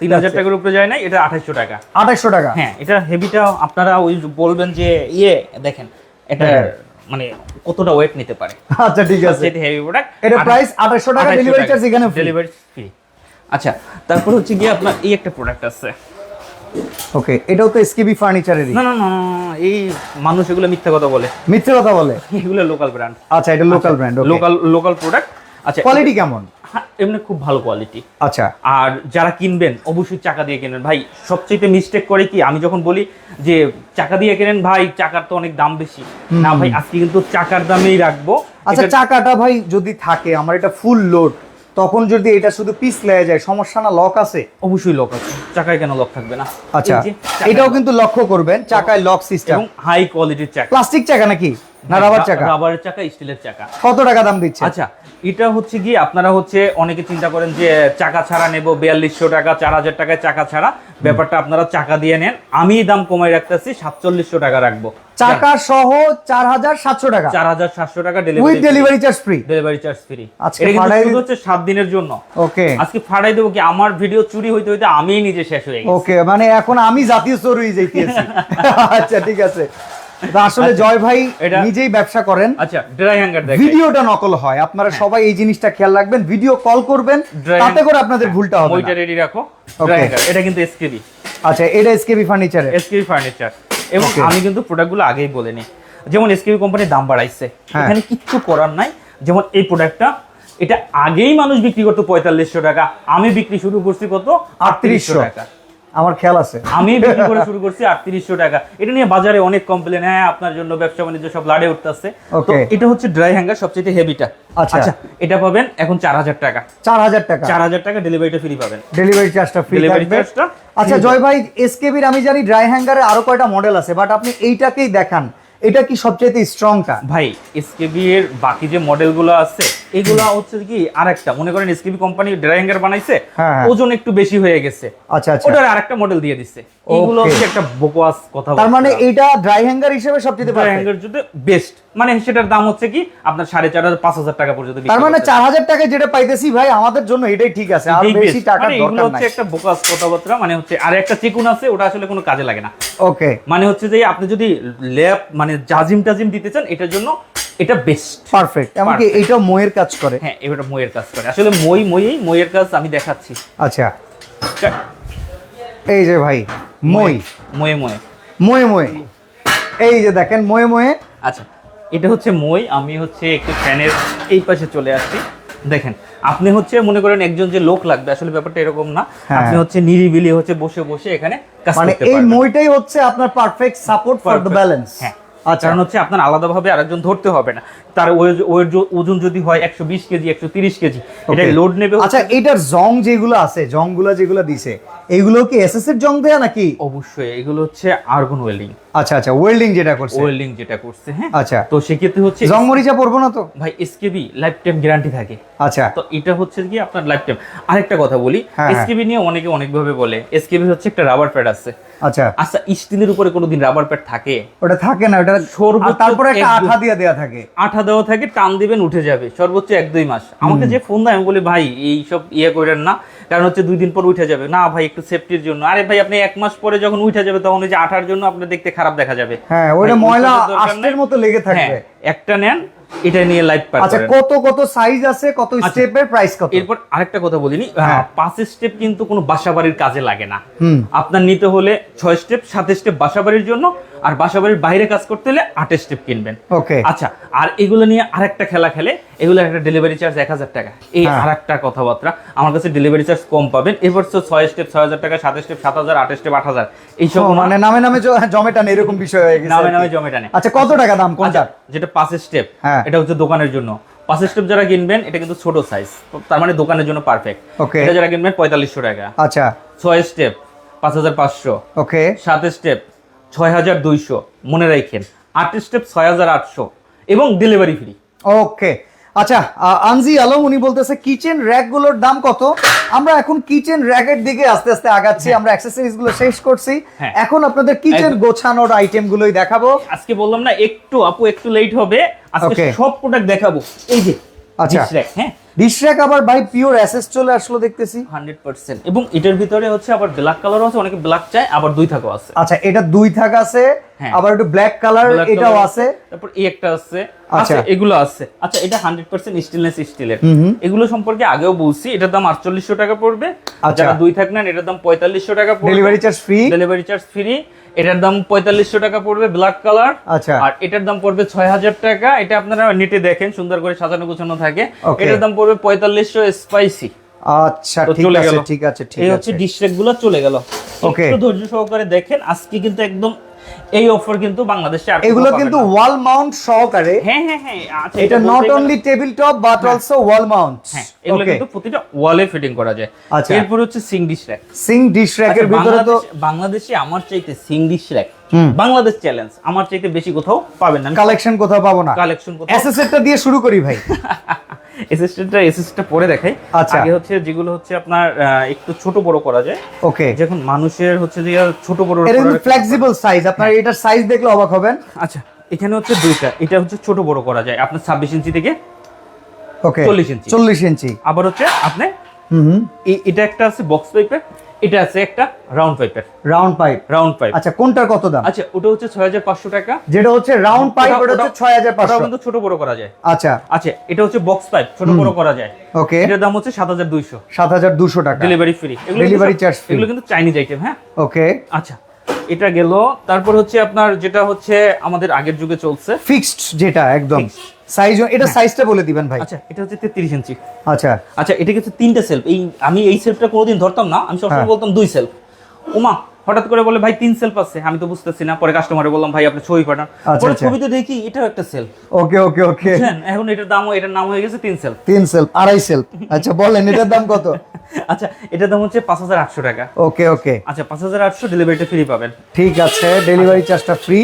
তিন হাজার টাকার উপরে যায় না এটা আঠাইশশো টাকা। আঠাশশো টাকা? হ্যাঁ এটা হেভিটা আপনারা ওই বলবেন যে ইয়ে দেখেন এটা হ্যাঁ। মানে কতটা ওয়েট নিতে পারে। আচ্ছা ঠিক আছে। হেভি প্রোডাক্ট এটা প্রাইস আঠাশশো টাকা ডেলিভারি চার্জ এখানে ডেলিভারি ফ্রি আচ্ছা তারপর হচ্ছে গিয়ে আপনার এই একটা প্রোডাক্ট আছে। ওকে এটাও তো এসকেবি ফার্নিচারেরই না না না এই মানুষ এগুলো মিথ্যা কথা বলে। মিথ্যে কথা বলে? এগুলো লোকাল ব্র্যান্ড আচ্ছা এটা local brand local local product আচ্ছা কোয়ালিটি কেমন? হ্যাঁ, এমনি খুব ভালো কোয়ালিটি আচ্ছা। আর যারা কিনবেন অবশ্যই চাকা দিয়ে কিনবেন ভাই সবচেয়ে মিস্টেক করে কি? আমি যখন বলি যে চাকা দিয়ে কেনেন ভাই চাকার তো অনেক দাম বেশি। না ভাই আজকে কিন্তু চাকার দামেই রাখব। আচ্ছা চাকাটা ভাই যদি থাকে আমার এটা ফুল লোড তখন যদি এটা শুধু পিস লেগে যায় সমস্যা না লক আছে? অবশ্যই লক আছে। চাকায় কেন লক থাকবে না? আচ্ছা এটাও কিন্তু লক্ষ্য করবেন চাকায় লক সিস্টেম হাই কোয়ালিটির চাকা। প্লাস্টিক চাকা নাকি? না রাবার চাকা। রাবারের চাকা স্টিলের চাকা। কত টাকা দাম দিচ্ছে? আচ্ছা এটা হচ্ছে কি আপনারা হচ্ছে অনেকে চিন্তা করেন যে চাকা ছাড়া নেব বিয়াল্লিশশো টাকা চার হাজার টাকায় চাকা ছাড়া। ব্যাপারটা আপনারা চাকা দিয়ে নেন। আমি দাম কমাই রাখতেছি সাতচল্লিশশো টাকা রাখব। চাকা সহ চার হাজার সাতশো টাকা। চার হাজার সাতশো টাকা delivery delivery charge free delivery charge free আজকে কিন্তু হচ্ছে সাত দিনের জন্য। ওকে আজকে ফাটাই দেবো কি? আমার ভিডিও চুরি হইতে হইতে আমিই নিজে শেষ হয়ে গেছি। ওকে মানে এখন আমি জাতীয় স্তর হয়ে যাইতেছি আচ্ছা ঠিক আছে। আসলে আচ্ছা, জয় ভাই নিজেই ব্যবসা করেন। আচ্ছা ড্রাই হ্যাঙ্গার দেখেন ভিডিওটা নকল হয় আপনারা সবাই এই জিনিসটা খেয়াল রাখবেন ভিডিও কল করবেন তাতে করে আপনাদের ভুলটা হবে ওইটা রেডি রাখো ড্রাই হ্যাঙ্গার এটা কিন্তু এসকেবি আচ্ছা এটা এসকেবি ফার্নিচারে এসকেবি ফার্নিচার এবং. আমি কিন্তু প্রোডাক্টগুলো আগেই বলে নিই। যেমন এসকেবি কোম্পানির দাম বাড়াইছে। হ্যাঁ। এখানে কিচ্ছু করার নাই। যেমন এই প্রোডাক্টটা এটা আগেই মানুষ বিক্রি করতো পঁয়তাল্লিশশো টাকা আমি বিক্রি শুরু করছি কত? আটত্রিশশো। টাকা। আমার খেয়াল আছে। আমি বিক্রি করে শুরু করছি আটত্রিশশো টাকা। এটা নিয়ে বাজারে অনেক কমপ্লেন হ্যাঁ আপনার জন্য ব্যবসা বাণিজ্য সব লাড়ে উঠতেছে। তো এটা হচ্ছে ড্রাই হ্যাঙ্গার সবচেয়ে হেভিটা আচ্ছা। এটা পাবেন এখন চার হাজার টাকা। চার হাজার টাকা। চার হাজার টাকা ডেলিভারিটা ফ্রি পাবেন। ডেলিভারি চার্জটা ফ্রি ডেলিভারি থাকবে। টা আচ্ছা জয় ভাই এসকেবির আমি জানি ড্রাই হ্যাঙ্গারে আরও কয়টা মডেল আছে বাট আপনি এইটাকেই দেখান। এটা কি সবচেয়ে স্ট্রংটা ভাই এসকেবি এর বাকি যে মডেলগুলো আছে এগুলো হচ্ছে কি আরেকটা। মনে করেন এসকেবি কোম্পানি ড্রাইঙ্গার বানাইছে হ্যাঁ, হ্যাঁ। ওজন একটু বেশি হয়ে গেছে। আচ্ছা আচ্ছা। ওটার আরেকটা মডেল দিয়ে দিচ্ছে এগুলো হচ্ছে একটা বকওয়াস কথা তার মানে এটা ড্রাই হ্যাঙ্গার হিসেবে সবচেয়ে ড্রাই ড্রাইঙ্গার যদি বেস্ট মানে সেটার দাম হচ্ছে কি? আপনার সাড়ে চার হাজার পাঁচ হাজার টাকা পর্যন্ত তার মানে চার হাজার টাকায় যেটা পাইতেছি ভাই আমাদের জন্য এটাই ঠিক আছে আর বেশি। টাকার মানে দরকার হচ্ছে একটা বোকাস কথাবার্তা মানে হচ্ছে আর একটা চিকুন আছে ওটা আসলে কোনো কাজে লাগে না। ওকে। মানে হচ্ছে যে আপনি যদি ল্যাব মানে জাজিম টাজিম দিতে চান এটার জন্য এটা বেস্ট। পারফেক্ট। এমনকি এইটাও মোয়ের কাজ করে। হ্যাঁ এবারটা মইয়ের কাজ করে। আসলে মই মইয়ের কাজ আমি দেখাচ্ছি। আচ্ছা। এই যে ভাই মই। ময়ে ময়ে। ময়ে ময়ে। এই যে দেখেন ময়ে ময়ে। আচ্ছা। এটা হচ্ছে মই আমি হচ্ছে একটু ফ্যানের এই পাশে চলে আসছি। দেখেন আপনি হচ্ছে মনে করেন একজন যে লোক লাগবে আসলে ব্যাপারটা এরকম না। হ্যাঁ। আপনি হচ্ছে নিরিবিলি হচ্ছে বসে বসে এখানে কাজ মানে এই মইটাই হচ্ছে আপনার perfect support for the balance হ্যাঁ। কারণ হচ্ছে আপনার আলাদাভাবে আরেকজন ধরতে হবে না। তার ওজন যদি হয় একশো বিশ কেজি একশো তিরিশ কেজি এটা লোড নেবে আচ্ছা এটার জং যেগুলো আছে জংগুলো যেগুলো দিছে এইগুলো কি এসএস এর জং দেয়া নাকি? অবশ্যই এগুলো হচ্ছে আর্গন ওয়েল্ডিং আচ্ছা আচ্ছা ওয়েল্ডিং যেটা করছে। ওয়েল্ডিং যেটা করছে হ্যাঁ? আচ্ছা। তো সেক্ষেত্রে হচ্ছে জং মরিচা পড়ব না তো? ভাই এসকেবি লাইফ টাইম গ্যারান্টি থাকে। আচ্ছা। তো এটা হচ্ছে কি আপনার লাইফ টাইম আরেকটা কথা বলি হ্যাঁ, হ্যাঁ। এসকেবি নিয়ে অনেকে অনেকভাবে বলে এসকেবি হচ্ছে একটা রাবার প্যাড আছে। আচ্ছা। আচ্ছা স্টিলের উপরে কোনোদিন রাবার প্যাড থাকে? ওটা থাকে না ওটা সর্বোচ্চ তারপরে একটা এক- আঠা দিয়ে দেওয়া থাকে। আঠা দেওয়া থাকে টান দিবেন উঠে যাবে সর্বোচ্চ এক দুই মাস। আমাকে যে ফোন দেয় আমি বলি ভাই এই সব ইয়ে করেন না কারণ হচ্ছে দুই দিন পর উঠে যাবে। না ভাই একটু সেফটির জন্য। আরে ভাই আপনি এক মাস পরে যখন উঠে যাবে তখন ওই যে আঠার জন্য আপনার দেখতে খারাপ দেখা যাবে। হ্যাঁ ওইটা ময়লা আষ্টের মতো লেগে থাকবে। হ্যাঁ একটা নেন এটা নিয়ে লাইফ পার আচ্ছা কত কত সাইজ আছে কত স্টেপের প্রাইস কত? এরপর আরেকটা কথা বলিনি। হ্যাঁ। পাঁচ স্টেপ কিন্তু কোনো বাসাবাড়ির কাজে লাগে না। আপনার নিতে হলে ছয় স্টেপ সাত স্টেপ বাসাবাড়ির জন্য আর বাসাবাড়ির বাইরে কাজ করতে হলে আট স্টেপ কিনবেন। ওকে আচ্ছা আর এগুলো নিয়ে আরেকটা খেলা খেলে এগুলো একটা ডেলিভারি চার্জ এক হাজার টাকা। এই হ্যাঁ। আরেকটা কথাবার্তা আমার কাছে ডেলিভারি চার্জ কম পাবেন। এরপর তো ছয় স্টেপ ছয় হাজার টাকা সাত স্টেপ সাত হাজার আট স্টেপ আট হাজার। এইসব মানে নামে নামে জমেটান এরকম বিষয় হয়ে গেছে নামে নামে টানে। আচ্ছা কত টাকা দাম কোনটা আচ্ছা, যেটা পাঁচ স্টেপ হ্যাঁ। এটা হচ্ছে দোকানের জন্য। পাঁচ স্টেপ যারা কিনবেন এটা কিন্তু ছোট সাইজ তার মানে দোকানের জন্য পারফেক্ট ওকে এটা যারা কিনবেন পঁয়তাল্লিশশো টাকা। আচ্ছা। ছয় স্টেপ পাঁচ হাজার পাঁচশো। ওকে সাত স্টেপ ছয় হাজার দুইশো। মনে রাখেন আট স্টেপ ছয় হাজার আটশো। এবং ডেলিভারি ফ্রি ওকে আচ্ছা আনজি আলম উনি বলতেছে কিচেন র্যাকগুলোর দাম কত? আমরা এখন কিচেন র্যাকের দিকে আস্তে আস্তে আগাচ্ছি আমরা অ্যাক্সেসরিজগুলো শেষ করছি। হ্যাঁ। এখন আপনাদের কিচেন গোছানোর আইটেম গুলোই দেখাবো। আজকে বললাম না একটু আপু একটু লেট হবে। আজকে সব প্রোডাক্ট দেখাবো। এই যে আচ্ছা। হ্যাঁ। ডিশ র্যাক আবার ভাই পিওর অ্যাসেস চলে আসলো দেখতেছি। Hundred percent. এবং এটার ভিতরে হচ্ছে আবার ব্ল্যাক কালারও আছে অনেকে ব্ল্যাক চায় আবার দুই থাকও আছে। আচ্ছা এটা দুই থাক আছে। আবার একটু ব্ল্যাক কালার এটাও আছে। তারপর এই একটা আছে। আচ্ছা। এগুলো আছে। আচ্ছা এটা হান্ড্রেড পার্সেন্ট স্টেনলেস স্টিলের হুম হুম। এগুলো সম্পর্কে আগেও বলছি এটার দাম আটচল্লিশশো টাকা পড়বে। আচ্ছা। যারা দুই থাক নেন এটার দাম পঁয়তাল্লিশশো টাকা পড়বে। Delivery charge free delivery charge free এটার দাম পঁয়তাল্লিশশো টাকা পড়বে ব্ল্যাক কালার আচ্ছা। আর এটার দাম পড়বে ছয় হাজার টাকা। এটা আপনারা নেটে দেখেন সুন্দর করে সাজানো গোছানো থাকে। এটার দাম পড়বে পঁয়তাল্লিশশো স্পাইসি আচ্ছা ঠিক চলে আছে গেল। ঠিক আছে ঠিক এই আছে। হচ্ছে ডিশগুলো চলে গেল। ওকে একটু ধৈর্য সহকারে দেখেন আজকে কিন্তু একদম এই অফার কিন্তু বাংলাদেশে আর এগুলো কিন্তু ওয়াল মাউন্ট সহকারে। হ্যাঁ হ্যাঁ হ্যাঁ আচ্ছা, এটা not only table top but also wall mount হ্যাঁ এগুলো কিন্তু প্রতিটা ওয়ালে ফিটিং করা যায়। আচ্ছা। এরপর হচ্ছে sink dish rack sink dish র্যাকের ভিতরে তো বাংলাদেশে আমার চাইতে sink dish rack. Bangladesh challenge আমার চাইতে বেশি কোথাও পাবেন না। কালেকশন কোথাও পাবো না। কালেকশন কোথাও এসএসএরটা দিয়ে শুরু করি ভাই। এসএসটা এসএসটা পরে দেখাই। আচ্ছা। আগে হচ্ছে যেগুলো হচ্ছে আপনার একটু ছোট বড় করা যায়। ওকে। যখন মানুষের হচ্ছে যে ছোট বড় এটা ফ্লেক্সিবল সাইজ আপনার হ্যাঁ। এটার সাইজ দেখলে অবাক হবেন। আচ্ছা এখানে হচ্ছে দুইটা। এটা হচ্ছে ছোট বড় করা যায়। আপনার ছাব্বিশ ইঞ্চি থেকে ওকে। 40 ইঞ্চি। চল্লিশ ইঞ্চি। আবার হচ্ছে আপনি এটা একটা আছে বক্স পাইপের এটা আছে একটা রাউন্ড পাইপের রাউন্ড পাইপ রাউন্ড পাইপ আচ্ছা কোনটার কত দাম? আচ্ছা ওটা হচ্ছে ছয় হাজার পাঁচশো টাকা। যেটা হচ্ছে রাউন্ড পাইপ ওটা- হচ্ছে ওটা- ছয় হাজার ওটাও পাঁচশো কিন্তু ছোট বড় করা যায়। আচ্ছা। আচ্ছা এটা হচ্ছে বক্স পাইপ ছোট বড় করা যায়। ওকে এটার দাম হচ্ছে সাত হাজার দুইশো। সাত হাজার দুশো টাকা। Delivery free delivery charge free। এগুলো কিন্তু চাইনিজ আইটেম হ্যাঁ? ওকে আচ্ছা এটা গেল। তারপর হচ্ছে আপনার যেটা হচ্ছে আমাদের আগের যুগে চলছে। ফিক্সড যেটা একদম। সাইজ এটা সাইজটা বলে দিবেন ভাই। আচ্ছা এটা হচ্ছে তেত্রিশ ইঞ্চি আচ্ছা। আচ্ছা এটা হচ্ছে তিনটা সেলফ এই আমি এই সেলফটা কোনোদিন ধরতাম না আমি সবসময় হ্যাঁ। বলতাম দুই সেলফ ওমা হঠাৎ করে বলে ভাই তিন সেলফ আছে। আমি তো বুঝতেছি না। পরে কাস্টমারে বললাম ভাই আপনি ছবি পাঠান। আচ্ছা, পরে আচ্ছা। ছবিতে দেখি এটাও একটা সেলফ ওকে ওকে ওকে। এখন এটার দামও এটার নাম হয়ে গেছে তিন সেলফ তিন সেলফ আড়াই সেলফ আচ্ছা বলেন এটার দাম কত? আচ্ছা এটার দাম হচ্ছে পাঁচ হাজার আটশো টাকা। ওকে ওকে। আচ্ছা পাঁচ হাজার আটশো ডেলিভারিটা ফ্রি পাবেন। ঠিক আছে ডেলিভারি চার্জটা ফ্রি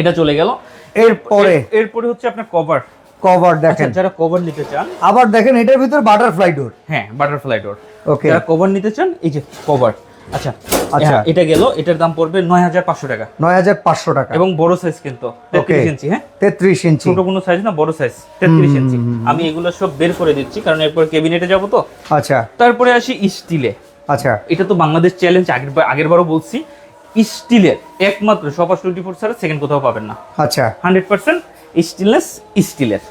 এটা চলে গেল। এরপরে? এরপরে হচ্ছে আপনার কভার কভার আচ্ছা দেখেন। যারা কভার নিতে চান। আবার দেখেন এটার ভিতর বাটারফ্লাই ডোর হ্যাঁ বাটারফ্লাই ডোর ওকে যারা কভার নিতে চান এই যে কভার আচ্ছা আচ্ছা। হ্যাঁ, এটা গেল এটার দাম পড়বে নয় হাজার পাঁচশো টাকা। নয় হাজার পাঁচশো টাকা। এবং বড় সাইজ কিন্তু তেত্রিশ ইঞ্চি হ্যাঁ? তেত্রিশ ইঞ্চি। ছোট কোনো সাইজ না বড় সাইজ তেত্রিশ ইঞ্চি। আমি এগুলো সব বের করে দিচ্ছি কারণ এরপর কেবিনেটে যাব তো। আচ্ছা। তারপরে আসি স্টিলে আচ্ছা। এটা তো বাংলাদেশ চ্যালেঞ্জ আগের আগের বারও বলছি। স্টিলের একমাত্র সপাস টোয়েন্টি ফোর ছাড়া সেকেন্ড কোথাও পাবেন না। আচ্ছা। হান্ড্রেড পার্সেন্ট স্টিলনেস স্টিলের।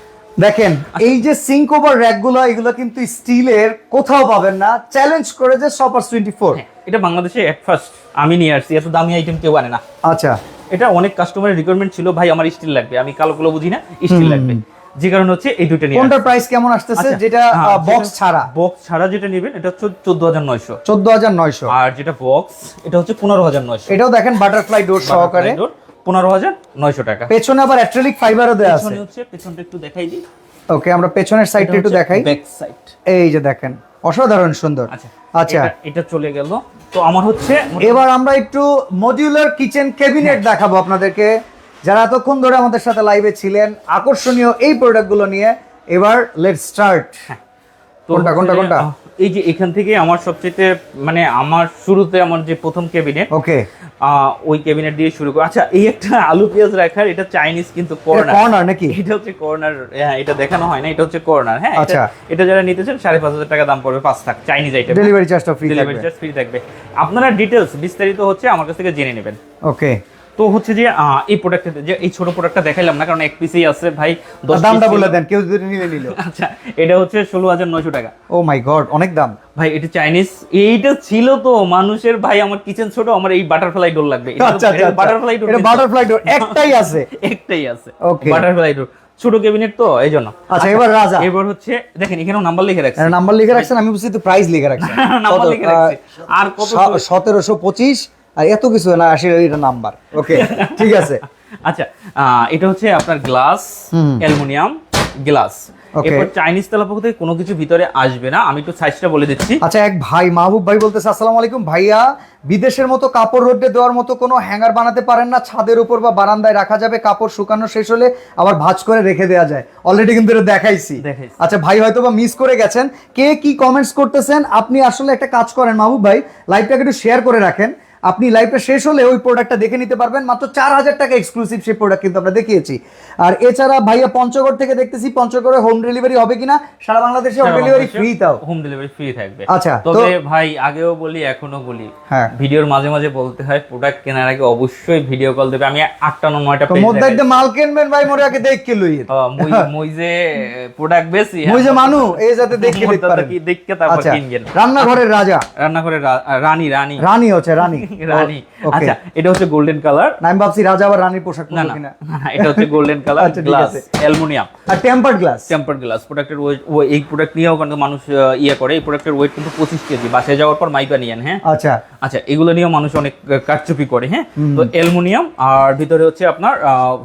দেখেন এই যে সিঙ্ক ওভার র্যাকগুলো এগুলো কিন্তু স্টিলের কোথাও পাবেন না। চ্যালেঞ্জ করে যে সপার টোয়েন্টি ফোর এটা বাংলাদেশে এট ফার্স্ট আমি নিয়ে আসছি এত দামি আইটেম কেউ আনে না। আচ্ছা। এটা অনেক কাস্টমারের রিকোয়ারমেন্ট ছিল ভাই আমার স্টিল লাগবে আমি কালো কালো বুঝি না স্টিল লাগবে। যে কারণে হচ্ছে এই দুটো নিয়ে কোনটার প্রাইস কেমন আসতেছে? আচ্ছা, যেটা হ্যাঁ, বক্স ছাড়া। বক্স ছাড়া যেটা নেবেন এটা হচ্ছে চোদ্দ হাজার নয়শো। চোদ্দ হাজার নয়শো। আর যেটা বক্স এটা হচ্ছে পনেরো হাজার নয়শো। এটাও দেখেন বাটারফ্লাই ডোর সহকারে। পনেরো হাজার নয়শো টাকা। পেছনে আবার অ্যাক্রিলিক ফাইবারও দেওয়া আছে পেছনে হচ্ছে পেছনটা একটু দেখাই দিই। ওকে আমরা পেছনের সাইডটা একটু দেখাই। ব্যাক সাইড এই যে দেখেন অসাধারণ সুন্দর। আচ্ছা আচ্ছা। এটা- এটা চলে গেল। তো আমার হচ্ছে এবার আমরা একটু মডিউলার কিচেন ক্যাবিনেট দেখাবো আপনাদেরকে। যারা এতক্ষণ ধরে আমাদের সাথে লাইভে ছিলেন আকর্ষণীয় এই প্রোডাক্টগুলো নিয়ে এবার লেট স্টার্ট কোনটা, কোনটা, কোনটা? এই যে এখান থেকে আমার সবচেয়ে মানে আমার শুরুতে আমার যে প্রথম ক্যাবিনেট ওকে ওই ক্যাবিনেট দিয়ে শুরু করি আচ্ছা এই একটা আলু পেঁয়াজ রাখার এটা চাইনিজ কিন্তু কর্নার কর্নার নাকি? এটা হচ্ছে কর্নার হ্যাঁ এটা দেখানো হয় না এটা হচ্ছে কর্নার হ্যাঁ আচ্ছা। এটা যারা নিতে চান সাড়ে পাঁচ হাজার টাকা দাম পড়বে পাঁচ থাক চাইনিজ আইটেম ডেলিভারি চার্জটা ফ্রি ডেলিভারি চার্জ ফ্রি থাকবে। আপনারা ডিটেলস বিস্তারিত হচ্ছে আমার কাছ থেকে জেনে নেবেন। ওকে তো হচ্ছে যে এই প্রোডাক্টটা যে এই ছোট প্রোডাক্টটা দেখাইলাম না কারণ এক পিসেই আছে ভাই দামটা বলে দেন কেউ যদি নিলে নিল। আচ্ছা এটা হচ্ছে ষোলো হাজার নয়শো টাকা। ও মাই গড অনেক দাম। ভাই এটা চাইনিজ এইটা ছিল তো মানুষের ভাই আমার কিচেন ছোট আমার এই বাটারফ্লাই ডোর লাগবে। আচ্ছা আচ্ছা বাটারফ্লাই ডোর এটা বাটারফ্লাই ডোর একটাই আছে। একটাই আছে Okay. বাটারফ্লাই ডোর ছোট ক্যাবিনেট তো এই জন্য। আচ্ছা এবার রাজা। এবার হচ্ছে দেখেন এখানেও নাম্বার লিখে রাখছি। এর নাম্বার লিখে রাখছেন আমি বুঝছি তো প্রাইস লিখে রাখছেন। নাম্বার লিখে রাখছি। আর কত সতেরোশো পঁচিশ আর এত কিছু না আসে এটা নাম্বার। ওকে ঠিক আছে। আচ্ছা এটা হচ্ছে আপনার গ্লাস অ্যালুমিনিয়াম গ্লাস. এরপর চাইনিজ তেলাপোকা থেকে কোনো কিছু ভিতরে আসবে না। আমি একটু সাইজটা বলে দিচ্ছি। আচ্ছা এক ভাই মাহবুব ভাই বলতেছে আসসালামু আলাইকুম ভাইয়া। বিদেশের মতো কাপড় রোডে দেওয়ার মতো কোনো হ্যাঙ্গার বানাতে পারেন না? ছাদের উপর বা বারান্দায় রাখা যাবে? কাপড় শুকানো শেষ হলে আবার ভাঁজ করে রেখে দেওয়া যায়। অলরেডি কিন্তু এটা দেখাইছি। দেখাইছি। আচ্ছা ভাই হয়তো বা মিস করে গেছেন। কে কি কমেন্টস করতেছেন? আপনি আসলে একটা কাজ করেন মাহবুব ভাই। লাইভটাকে একটু শেয়ার করে রাখেন। আপনি লাইভটা শেষ হলে ওই প্রোডাক্টটা দেখে নিতে পারবেন। মাত্র চার হাজার টাকা এক্সক্লুসিভ সেই প্রোডাক্ট কিন্তু আমরা দেখিয়েছি। আর এছাড়া ভাইয়া পঞ্চগড় থেকে দেখতেছি পঞ্চগড়ে হোম ডেলিভারি হবে কিনা সারা বাংলাদেশে হোম ডেলিভারি ফ্রি তাও। হোম ডেলিভারি ফ্রি থাকবে। আচ্ছা, তবে ভাই আগেও বলি এখনও বলি। হ্যাঁ। ভিডিওর মাঝে মাঝে বলতে হয় প্রোডাক্ট কেনার আগে অবশ্যই ভিডিও কল দেবে। আমি আটটা না নয়টা page মধ্যে। একটা মাল কিনবেন ভাই মোরে আগে দেখকে লই মুই মুই যে প্রোডাক্ট বেশি মুই যে মানু এই যাতে দেখে দেখতে পারেন। কি দেখতে তারপর আচ্ছা কিনবেন? রান্নাঘরের রাজা। রান্নাঘরে রা- রানী রানী। রানী হচ্ছে রানী। রানী। আচ্ছা এটা হচ্ছে গোল্ডেন কালার আমি ভাবছি রাজা রানীর পোশাক না না এটা হচ্ছে গোল্ডেন কালার গ্লাস। অ্যালুমিনিয়াম আর টেম্পার্ড গ্লাস টেম্পার গ্লাস প্রোডাক্টের এই প্রোডাক্ট নিয়েও কিন্তু মানুষ ইয়ে করে। এই প্রোডাক্টের ওয়েট কিন্তু পঁচিশ কেজি বাসায় যাওয়ার পর নিয়েন হ্যাঁ? আচ্ছা। আচ্ছা এগুলো নিয়েও মানুষ অনেক কারচুপি করে হ্যাঁ? তো অ্যালুমিনিয়াম আর ভিতরে হচ্ছে আপনার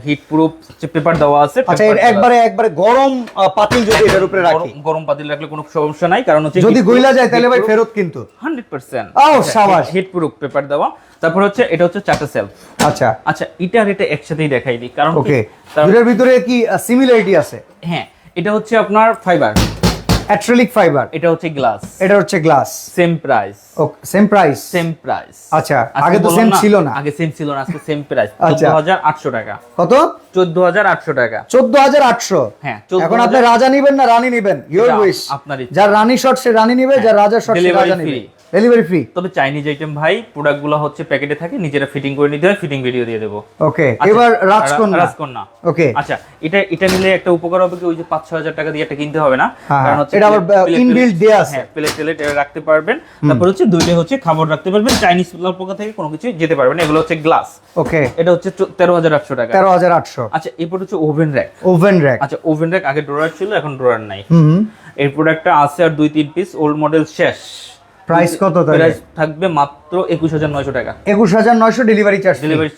হিট প্রুফ পেপার দেওয়া আছে আচ্ছা একবারে একবারে গরম পাতিল যদি এটার উপরে রাখি। গরম- পাতিল রাখলে কোনো সমস্যা নাই কারণ হচ্ছে যদি গইলা যায় তাহলে ভাই ফেরত কিন্তু। হান্ড্রেড পার্সেন্ট ও, সাবাস। হিট প্রুফ পেপার দেওয়া তারপর হচ্ছে এটা হচ্ছে চারটা সেলফ আচ্ছা। আচ্ছা এটা আর এটা একসাথেই দেখাই দিই কারণ ওকে দুটোর ভিতরে কি সিমিলারিটি আছে? হ্যাঁ এটা হচ্ছে আপনার ফাইবার অ্যাক্রিলিক ফাইবার এটা হচ্ছে গ্লাস এটা হচ্ছে glass same price okay same price same price আচ্ছা আগে তো সেম ছিল না। আগে সেম ছিল না আজকে সেম প্রাইস আচ্ছা। চোদ্দ হাজার আটশো টাকা। কত? চোদ্দ হাজার আটশো টাকা। চোদ্দ হাজার আটশো? হ্যাঁ, এখন আপনি রাজা নিবেন না রানী নিবেন? এটা উইশ আপনার ইচ্ছা। যার রানী শট সে রানী নিবে যার রাজা শট সে রাজা নিবে। ডেলিভারি ফ্রি তবে চাইনিজ আইটেম ভাই প্রোডাক্টগুলো হচ্ছে প্যাকেটে থাকে নিজেরা ফিটিং করে নিতে হয় ফিটিং ভিডিও দিয়ে দেবো। ওকে আচ্ছা, এবার রাজকন্যা। রাজকন্যা। ওকে আচ্ছা এটা এটা নিলে একটা উপকার হবে কি ওই যে পাঁচ ছ হাজার টাকা দিয়ে একটা কিনতে হবে না? হ্যাঁ, কারণ হচ্ছে এটা আবার, আহ, দেয়া আছে। হ্যাঁ প্লেট টেলেট এটা রাখতে পারবেন। তারপর হচ্ছে দুইটা হচ্ছে খাবার রাখতে পারবেন চাইনিজ পোকা থেকে কোনো কিছু যেতে পারবেন এগুলো হচ্ছে গ্লাস ওকে এটা হচ্ছে চো- তেরো হাজার আটশো টাকা। তেরো হাজার আটশো। আচ্ছা এরপর হচ্ছে ওভেন র্যাক ওভেন র্যাক আচ্ছা ওভেন র্যাক আগে ড্রয়ার ছিল এখন ড্রয়ার নাই। হুম এই প্রোডাক্টটা আছে আর দুই তিন পিস ওল্ড মডেল শেষ। প্রাইস কত প্রাইস থাকবে মাত্র একুশ হাজার নয়শো টাকা। একুশ হাজার নয়শো ডেলিভারি চার্জ ডেলিভারি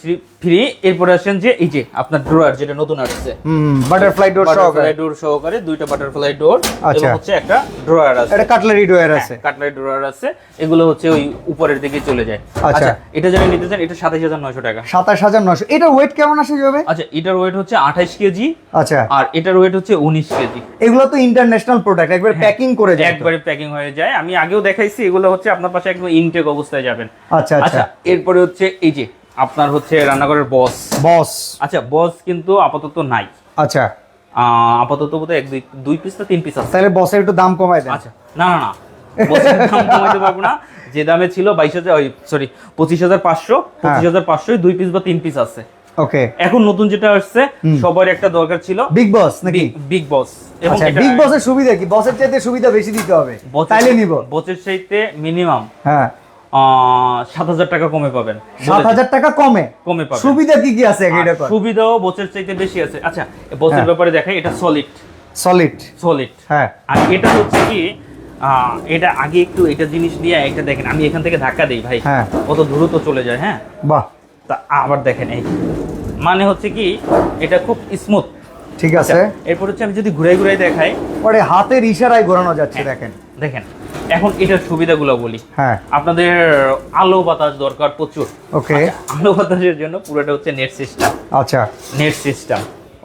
ফ্রি এরপরে আসেন যে এই যে আপনার ড্রয়ার যেটা নতুন আসছে। হুম বাটারফ্লাই ডোর বাটারফ্লাই ডোর সহকারে দুইটা বাটারফ্লাই ডোর আচ্ছা। এবং হচ্ছে একটা ড্রয়ার আছে। এটা কাটলারি ডোয়ার আছে। কাটলাই ড্রয়ার আছে। এগুলো হচ্ছে ওই উপরের দিকে চলে যায়। আচ্ছা। আচ্ছা এটা যারা নিতে চান এটা সাতাশ হাজার নয়শো টাকা। সাতাশ হাজার নয়শো। এটা ওয়েট কেমন আসে যাবে? আচ্ছা এটার ওয়েট হচ্ছে আঠাইশ কেজি। আচ্ছা। আর এটার ওয়েট হচ্ছে উনিশ কেজি। এগুলো তো ইন্টারন্যাশনাল প্রোডাক্ট একবার প্যাকিং করে যায়। একবারে প্যাকিং হয়ে যায়। আমি আগেও দেখাইছি এগুলো হচ্ছে আপনার পাশে একদম ইনটেক অবস্থায় যাবেন। আচ্ছা আচ্ছা। আচ্ছা এরপরে হচ্ছে এই যে আপনার হচ্ছে রান্নাঘরের বস বস আচ্ছা বস কিন্তু আপাতত নাই। আচ্ছা। আপাতত বোধহয় এক দুই দুই পিস না তিন পিস আছে। তাহলে বসের একটু দাম কমায় দেন। আচ্ছা না না না। বসের দাম কমাইতে পারব না। যে দামে ছিল বাইশ হাজার সরি পঁচিশ হাজার পাঁচশো হ্যাঁ। পঁচিশ হাজার পাঁচশো দুই পিস বা তিন পিস আছে। ওকে এখন নতুন যেটা আসছে সবার একটা দরকার ছিল। বিগ বস নাকি? বিগ বস এবং আচ্ছা বিগ বসের সুবিধা কি? বসের চাইতে সুবিধা বেশি দিতে হবে। তাইলে নিব। বসের চাইতে মিনিমাম হ্যাঁ। সাত হাজার টাকা কমে পাবেন। সাত হাজার টাকা কমে? কমে পাবেন। সুবিধা কি কি আছে? এটা সুবিধাও বসের চাইতে বেশি আছে। আচ্ছা বসের হ্যাঁ। ব্যাপারে দেখাই এটা সলিড সলিড সলিড হ্যাঁ। আর এটা হচ্ছে কি আহ, এটা আগে একটু এটা জিনিস দিয়ে এটা দেখেন আমি এখান থেকে ধাক্কা দিই ভাই। হ্যাঁ। কত দ্রুত চলে যায় হ্যাঁ? বাহ। তা আবার দেখেন এই মানে হচ্ছে কি এটা খুব স্মুথ ঠিক আছে। এরপর হচ্ছে আমি যদি ঘুরাই ঘুরাই দেখাই। পরে হাতের ইশারায় ঘোরানো যাচ্ছে দেখেন। দেখেন এখন এটার সুবিধাগুলো বলি। হ্যাঁ। আপনাদের আলো বাতাস দরকার প্রচুর। ওকে আলো বাতাসের জন্য পুরোটা হচ্ছে নেট সিস্টেম আচ্ছা। নেট সিস্টেম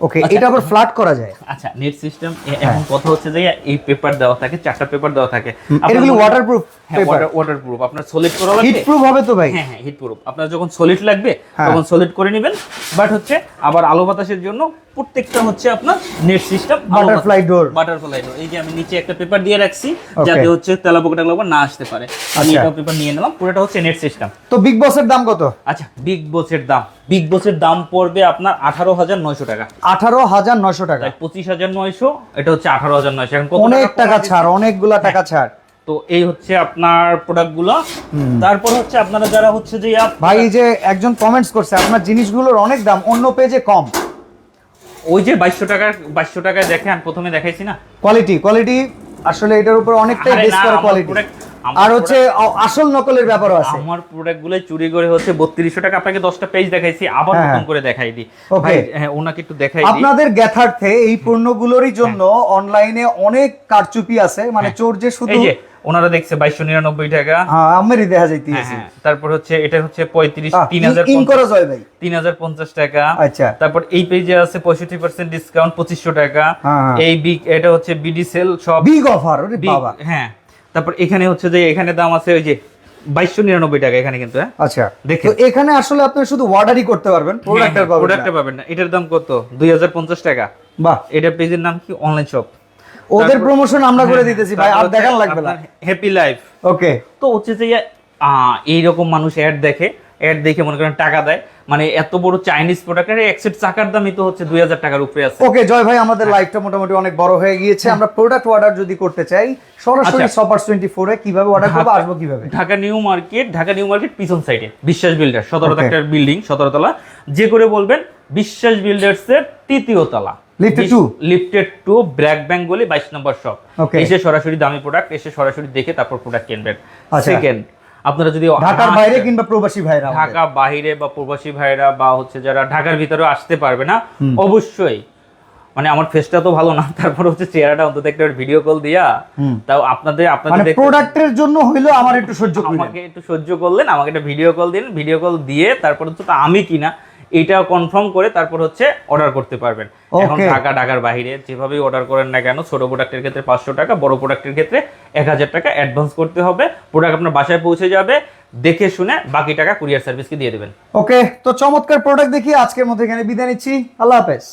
ওকে এটা আবার ফ্ল্যাট করা যায়। আচ্ছা নেট সিস্টেম এখন কথা হচ্ছে যে এই পেপার দেওয়া থাকে চারটা পেপার দেওয়া থাকে। এগুলো ওয়াটারপ্রুফ পেপার ওয়াটারপ্রুফ আপনার সলিড করা হিট লাগবে প্রুফ হবে? তো ভাই। হ্যাঁ হ্যাঁ হিট প্রুফ আপনার যখন সলিড লাগবে হ্যাঁ। তখন সলিড করে নেবেন। বাট হচ্ছে আবার আলো বাতাসের জন্য প্রত্যেকটা হচ্ছে আপনার net system butterfly door butterfly door এই যে আমি নিচে একটা পেপার দিয়ে রাখছি যাতে হচ্ছে তেলাপোকা টেলাপোকা না আসতে পারে। আমি আচ্ছা। এটা পেপার নিয়ে নিলাম পুরোটা হচ্ছে নেট সিস্টেম তো বিগ বসের দাম কত? আচ্ছা বিগ বসের দাম। বিগ বসের দাম পড়বে আপনার আঠারো হাজার নয়শো টাকা। আঠারো হাজার নশো টাকা। পঁচিশ হাজার নয়শো এটা হচ্ছে আঠারো হাজার নয়শো। এখন অনেক টাকা টাকা ছাড় অনেকগুলা টাকা ছাড়। তো এই হচ্ছে আপনার প্রোডাক্টগুলো। তারপর হচ্ছে আপনারা যারা হচ্ছে যে ভাই যে একজন কমেন্টস করছে আপনার জিনিসগুলোর অনেক দাম অন্য পেজে কম। ওই যে বাইশশো টাকা বাইশশো টাকায় দেখে আমি প্রথমে দেখাইছি না? কোয়ালিটি কোয়ালিটি আসলে এটার উপর অনেকটাই বেস করে কোয়ালিটি আর হচ্ছে আসল নকলের ব্যাপারও আছে। আমার প্রোডাক্টগুলো চুরি করে হচ্ছে বত্রিশশো টাকা আপনাকে দশটা পেজ দেখাইছি আবার হ্যাঁ, নতুন করে দেখাই দিই ভাই হ্যাঁ ওনাকে একটু দেখাই দিই আপনাদের জ্ঞাতার্থে এই পণ্যগুলোরই জন্য অনলাইনে অনেক কারচুপি আছে মানে চোর যে শুধু হ্যাঁ। ওনারা দেখছে বাইশশো নিরানব্বই টাকা। হ্যাঁ আমারই দেখা হ্যাঁ, যাইতেছে। হ্যাঁ। তারপর হচ্ছে এটা হচ্ছে পঁয়ত্রিশ তিন হাজার যায় তিন হাজার পঞ্চাশ টাকা। আচ্ছা। তারপর এই পেজে আছে পঁয়ষট্টি পার্সেন্ট ডিসকাউন্ট পঁচিশশো টাকা। হ্যাঁ, হ্যাঁ। এই বিগ এটা হচ্ছে বিডি সেল সব বিগ অফার হ্যাঁ। তারপর এখানে হচ্ছে যে এখানে দাম আছে ওই যে বাইশশো নিরানব্বই টাকা এখানে কিন্তু হ্যাঁ? আচ্ছা। দেখেন। তো এখানে আসলে আপনি শুধু অর্ডারই করতে পারবেন প্রোডাক্টটা পাবেন না। এটার দাম কত? দুই হাজার পঞ্চাশ টাকা। বাহ। এটা পেজের নাম কি? অনলাইন শপ ওদের প্রমোশন আমরা করে দিতেছি ভাই আর দেখান লাগবে না। হ্যাপি লাইফ ওকে তো হচ্ছে যে এইরকম মানুষ অ্যাড দেখে অ্যাড দেখে মনে করেন টাকা দেয়। মানে এত বড় চাইনিজ প্রোডাক্টের একসেট চাকার দামই তো হচ্ছে দুই হাজার টাকার উপরে আছে। ওকে জয় ভাই আমাদের লাইভটা মোটামুটি অনেক বড় হয়ে গিয়েছে। আমরা প্রোডাক্ট অর্ডার যদি করতে চাই সরাসরি। সপার টোয়েন্টি ফোরে কীভাবে অর্ডার করব আসব কীভাবে? Dhaka New Market Dhaka New Market পিছন সাইডে বিশ্বাস বিল্ডার সতেরো. একটা বিল্ডিং সতেরো তলা। যে করে বলবেন বিশ্বাস বিল্ডার্স এর তৃতীয় তলা। লিফটেড টু ব্যাংক বলে বাইশ নম্বর শপ এসে সরাসরি দামি প্রোডাক্ট এসে সরাসরি দেখে তারপর প্রোডাক্ট কিনবেন। আচ্ছা। সেকেন্ড আপনারা যদি ঢাকার বাইরে কিংবা প্রবাসী ভাইরা ঢাকা বাইরে বা প্রবাসী ভাইরা বা হচ্ছে যারা ঢাকার ভিতরেও আসতে পারবে না অবশ্যই। মানে আমার ফেসটা তো ভালো না তারপর হচ্ছে চেহারাটা অন্তত একটা ভিডিও কল দিয়া। তাও আপনাদের আপনাদের মানে প্রোডাক্টের জন্য হইল আমার একটু সহ্য আমাকে একটু সহ্য করলেন আমাকে একটা ভিডিও কল দিন ভিডিও কল দিয়ে তারপর তো আমি কিনা এটা কনফার্ম করে তারপর হচ্ছে অর্ডার করতে পারবেন। এখন. ঢাকা ঢাকার বাইরে যেভাবেই অর্ডার করেন না কেন ছোট প্রোডাক্টের ক্ষেত্রে পাঁচশো টাকা বড় প্রোডাক্টের ক্ষেত্রে এক হাজার টাকা অ্যাডভান্স করতে হবে। প্রোডাক্ট আপনার বাসায় পৌঁছে যাবে দেখে শুনে বাকি টাকা কুরিয়ার সার্ভিসকে দিয়ে দেবেন। ওকে তো চমৎকার প্রোডাক্ট দেখি আজকের মধ্যে এখানে বিদায় নিচ্ছি। আল্লাহ হাফেজ।